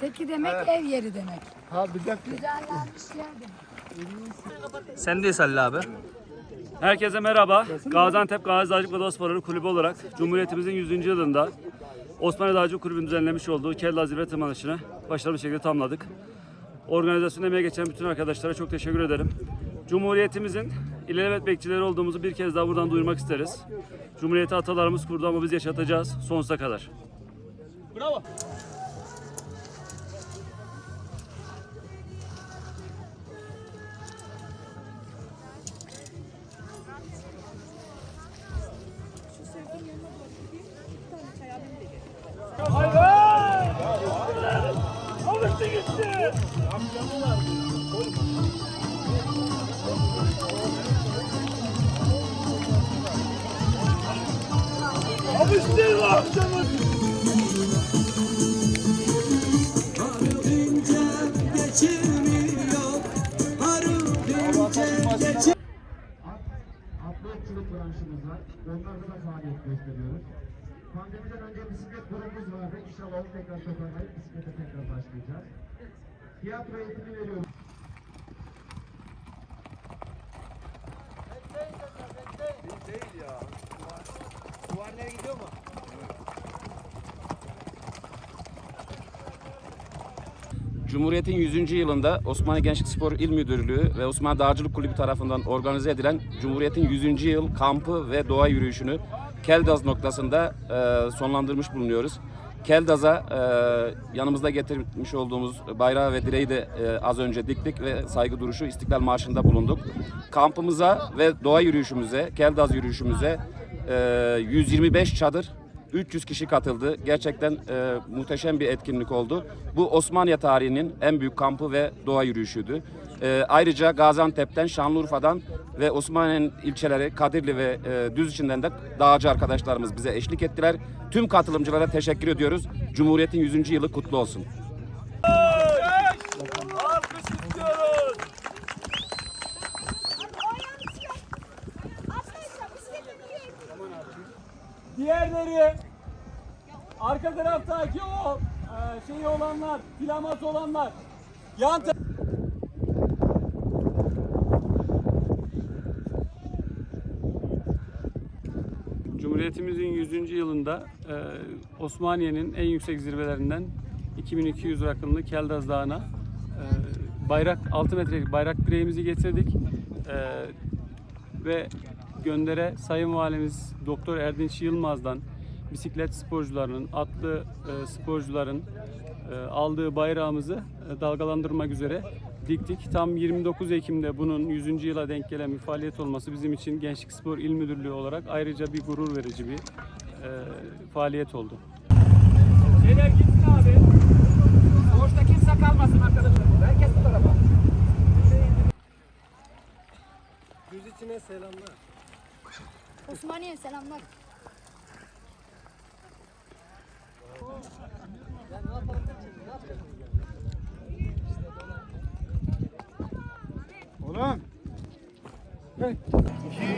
Seki demek ev yeri demek. Ha bir dakika. Güzellenmiş yer demek. Sendeyiz Halil abi. Herkese merhaba. Gaziantep Gazi ve Dostları Kulübü olarak Cumhuriyetimizin 100. yılında Osmanlı Dağcılık Kulübü'nün düzenlemiş olduğu Kella Zirve Tırmanışı'nı başarılı bir şekilde tamamladık. Organizasyona emeği geçen bütün arkadaşlara çok teşekkür ederim. Cumhuriyetimizin ilelebet bekçileri olduğumuzu bir kez daha buradan duyurmak isteriz. Cumhuriyeti atalarımız kurdu ama biz yaşatacağız sonsuza kadar. Atletçilik branşımız var. Onlarda da faaliyet gösteriyoruz. Pandemiden önce bisiklet grubumuz vardı. İnşallah onu tekrar toparlayıp bisiklete tekrar. Tiyatro eğitimi veriyoruz. Cumhuriyet'in 100. yılında Osmanlı Gençlik Spor İl Müdürlüğü ve Osmanlı Dağcılık Kulübü tarafından organize edilen Cumhuriyet'in 100. yıl kampı ve doğa yürüyüşünü Keldaz noktasında e, sonlandırmış bulunuyoruz. Keldaz'a e, yanımızda getirmiş olduğumuz bayrağı ve direği de e, az önce diktik ve saygı duruşu İstiklal Marşı'nda bulunduk. Kampımıza ve doğa yürüyüşümüze, Keldaz yürüyüşümüze e, 125 çadır 300 kişi katıldı. Gerçekten e, muhteşem bir etkinlik oldu. Bu Osmaniye tarihinin en büyük kampı ve doğa yürüyüşüydü. E, ayrıca Gaziantep'ten, Şanlıurfa'dan ve Osmaniye'nin ilçeleri Kadirli ve e, Düz içinden de dağcı arkadaşlarımız bize eşlik ettiler. Tüm katılımcılara teşekkür ediyoruz. Cumhuriyet'in 100. yılı kutlu olsun. Diğerleri arka taraftaki o e, şeyi olanlar, filaması olanlar yan Cumhuriyetimizin 100. yılında e, Osmaniye'nin en yüksek zirvelerinden 2200 rakımlı Keldaz Dağı'na e, bayrak 6 metrelik bayrak direğimizi getirdik. E, ve göndere Sayın Valimiz Doktor Erdinç Yılmaz'dan bisiklet sporcularının, atlı e, sporcuların e, aldığı bayrağımızı e, dalgalandırmak üzere diktik. Tam 29 Ekim'de bunun 100. yıla denk gelen bir faaliyet olması bizim için Gençlik Spor İl Müdürlüğü olarak ayrıca bir gurur verici bir e, faaliyet oldu. Şeyler gitsin abi. Boşta kimse kalmasın arkadaşlar. Herkes bu tarafa. Düz içine selamlar. Osmaniye selamlar. うん。はい。